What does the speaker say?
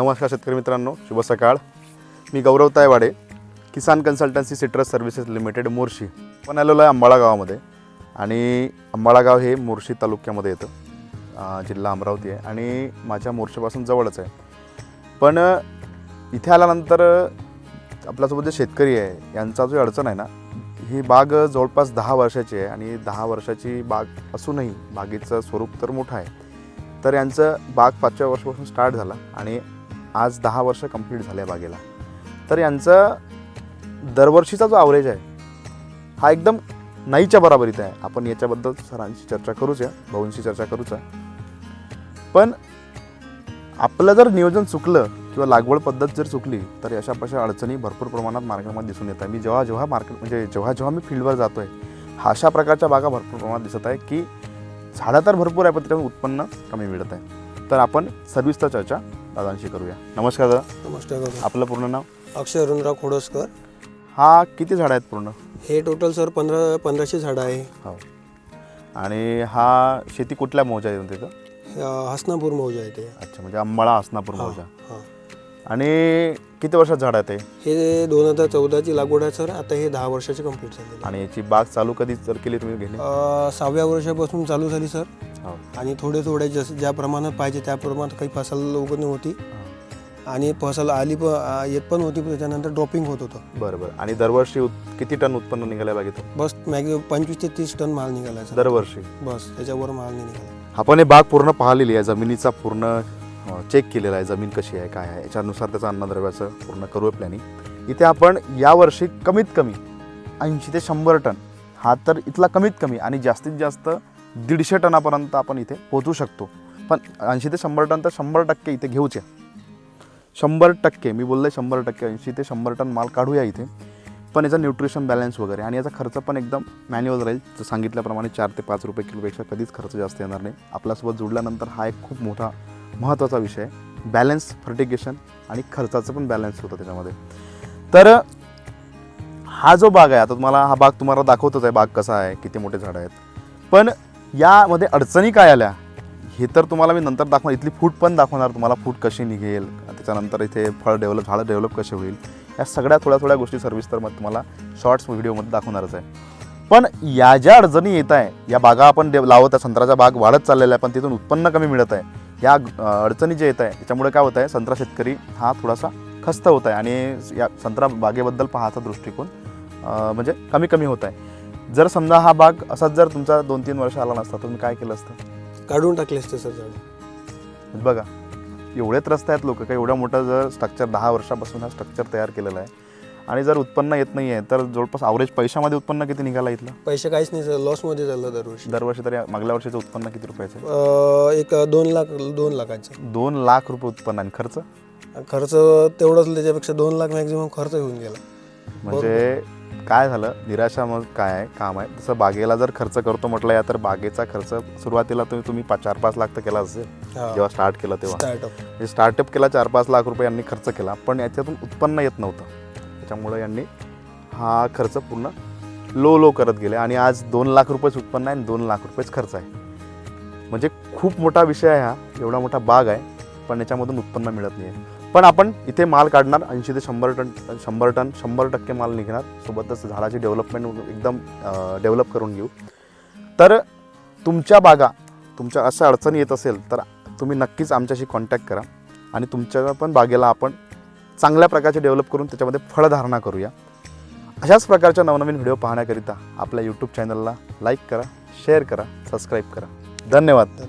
नमस्कार शेतकरी मित्रांनो शुभ सकाळ. मी Gaurav Taywade Kisan consultancy citrus services limited Morshi पण आलेलो आहे अंबाळा गावामध्ये आणि अंबाळा गाव हे मोर्शी तालुक्यामध्ये येतं. जिल्हा अमरावती आहे आणि माझ्या मोर्शीपासून जवळच आहे. पण इथे आल्यानंतर आपल्यासोबत जे शेतकरी आहे यांचा जो अडचण आहे ना ही बाग जवळपास दहा वर्षाची आहे आणि दहा वर्षाची बाग असूनही बागेचं स्वरूप तर मोठं आहे. तर यांचं बाग पाचव्या वर्षापासून स्टार्ट झाला आणि आज दहा वर्ष कंप्लीट झाले बागेला. तर यांचं दरवर्षीचा जो ॲव्हरेज आहे हा एकदम नाहीच्या बराबरीत आहे. आपण याच्याबद्दल सरांशी चर्चा करूच या भाऊंशी चर्चा करूच आहे पण आपलं जर नियोजन चुकलं किंवा लागवड पद्धत जर चुकली तर अशा अशा अडचणी भरपूर प्रमाणात मार्केटमध्ये दिसून येत आहे. मी जेव्हा जेव्हा मार्केट म्हणजे जेव्हा जेव्हा मी फील्डवर जातो आहे अशा प्रकारच्या बागा भरपूर प्रमाणात दिसत आहे की झाडं तर भरपूर आहे पण त्याच्यामध्ये उत्पन्न कमी मिळत आहे. तर आपण सर्विसचा चर्चा दादांशी करूया. नमस्कार दादा. नमस्कार दादा. आपलं पूर्ण नाव? अक्षय अरुणराव खोडसकर. हा किती झाडं आहेत पूर्ण? हे टोटल सर पंधरा पंधराशे झाडं आहे. हो. आणि हा शेती कुठल्या मौजा आहे तिथं? अं, हसनापूर मौजा आहे ते. अच्छा म्हणजे अंबाळा हसनापूर मौजा. हा. आणि किती वर्षात झाड आहे ते? हे दोन हजार चौदाची लागवड आहे सर आता हे दहा वर्षाचे कंप्लीट झालेले आणि याची बाग चालू कधी जर केली तुम्ही घेणे अं, सहाव्या वर्षापासून चालू झाली सर हो. आणि थोडे थोडे जस ज्या प्रमाणात पाहिजे त्या प्रमाणात काही फसल उगवणे होती. आणि फसल आली पण आ, येत पण होती पण त्याच्यानंतर ड्रॉपिंग होत होतं. बरं बरं आणि दरवर्षी उत- किती टन उत्पन्न निघाल्या बागेतून? बस मॅग पंचवीस ते तीस टन माल निघाला दरवर्षी? बस त्याच्यावर माल नाही निघाला. आपण हे बाग पूर्ण पाहिलेली आहे. जमिनीचा पूर्ण चेक केलेला आहे. जमीन कशी आहे काय आहे. याच्यानुसार त्याचं अन्नद्रव्याचं पूर्ण करूया प्लॅनिंग इथे आपण यावर्षी कमीत कमी ऐंशी ते शंभर टन. हा तर इथला कमीत कमी आणि जास्तीत जास्त दीडशे टनापर्यंत आपण इथे पोहोचू शकतो. पण ऐंशी ते शंभर टन तर शंभर टक्के इथे घेऊच आहे शंभर टक्के मी बोलले शंभर टक्के ऐंशी ते शंभर टन माल काढूया इथे. पण याचा न्यूट्रिशन बॅलन्स वगैरे आणि याचा खर्च पण एकदम मॅन्युअल राहील. सांगितल्याप्रमाणे चार ते पाच रुपये किलोपेक्षा कधीच खर्च जास्त येणार नाही. आपल्यासोबत जुडल्यानंतर हा एक खूप मोठा महत्त्वाचा विषय आहे. बॅलन्स फर्टिगेशन आणि खर्चाचं पण बॅलन्स होतं त्याच्यामध्ये. तर हा जो बाग आहे आता तुम्हाला हा बाग तुम्हाला दाखवतोच आहे बाग कसा आहे किती मोठे झाडं आहेत. पण यामध्ये अडचणी काय आल्या? हे तर तुम्हाला मी नंतर दाखवणार. इथली फूट पण दाखवणार तुम्हाला फूट कशी निघेल त्याच्यानंतर इथे फळ डेव्हलप झाडं डेव्हलप कसे होईल. या सगळ्या थोड्या थोड्या गोष्टी सर्विस तर मग तुम्हाला शॉर्ट्स व्हिडिओमध्ये दाखवणारच आहे. पण या ज्या अडचणी येत आहे या बागा आपण डे लावत आहे संत्र्याचा बाग वाढत चाललेला आहे पण तिथून उत्पन्न कमी मिळत आहे. या अडचणी जे येत आहे त्याच्यामुळे काय होत आहे संत्रा शेतकरी हा थोडासा खस्त होत आहे. आणि या संत्रा बागेबद्दल पाहायचा दृष्टिकोन म्हणजे कमी कमी होत आहे. जर समजा हा बाग असाच जर तुमचा दोन तीन वर्ष आला नसता तुम्ही काय केलं असतं? काढून टाकले असते सर झाडं. म्हणजे बघा एवढे त्रस्त आहेत लोक का एवढा मोठा जर स्ट्रक्चर दहा वर्षापासून हा स्ट्रक्चर तयार केलेला आहे आणि जर उत्पन्न येत नाही आहे तर जवळपास अवरेज पैशामध्ये उत्पन्न किती निघाला इथलं? पैसे काहीच नाही सर लॉसमध्ये झालं दरवर्षी. दरवर्षी तरी मागल्या वर्षीचं उत्पन्न किती रुपयाचं आहे? अं, एक दोन लाख दोन लाखांचं. दोन लाख रुपये उत्पन्न आणि खर्च? खर्च तेवढंच त्याच्यापेक्षा दोन लाख मॅक्झिमम खर्च होऊन गेला. म्हणजे काय झालं? निराशा मग काय आहे? काम आहे. तसं बागेला जर खर्च करतो म्हटलं या तर बागेचा खर्च सुरुवातीला तुम्ही तुम्ही चार पाच लाख तर केला असेल. जेव्हा स्टार्ट केलं तेव्हा. स्टार्टअप म्हणजे स्टार्टअप केला चार पाच लाख रुपये यांनी खर्च केला पण याच्यातून उत्पन्न येत नव्हतं. त्याच्यामुळे यांनी हा खर्च पूर्ण लो लो करत गेले आणि आज दोन लाख रुपयेच उत्पन्न आहे आणि दोन लाख रुपयेच खर्च आहे. म्हणजे खूप मोठा विषय आहे हा. एवढा मोठा बाग आहे पण याच्यामधून उत्पन्न मिळत नाही आहे पण आपण इथे माल काढणार ऐंशी ते शंभर टन शंभर टन शंभर टक्के माल निघणार. सोबतच झाडाची डेव्हलपमेंट एकदम डेव्हलप करून घेऊ. तर तुमच्या बागा तुमच्या अशा अडचणी येत असेल तर तुम्ही नक्कीच आमच्याशी कॉन्टॅक्ट करा. आणि तुमच्या पण बागेला आपण चांगल्या प्रकारचे डेव्हलप करून त्याच्यामध्ये फळधारणा करूया. अशाच प्रकारच्या नवनवीन व्हिडिओ पाहण्याकरिता आपल्या यूट्यूब चॅनलला लाईक करा शेअर करा सबस्क्राईब करा. धन्यवाद.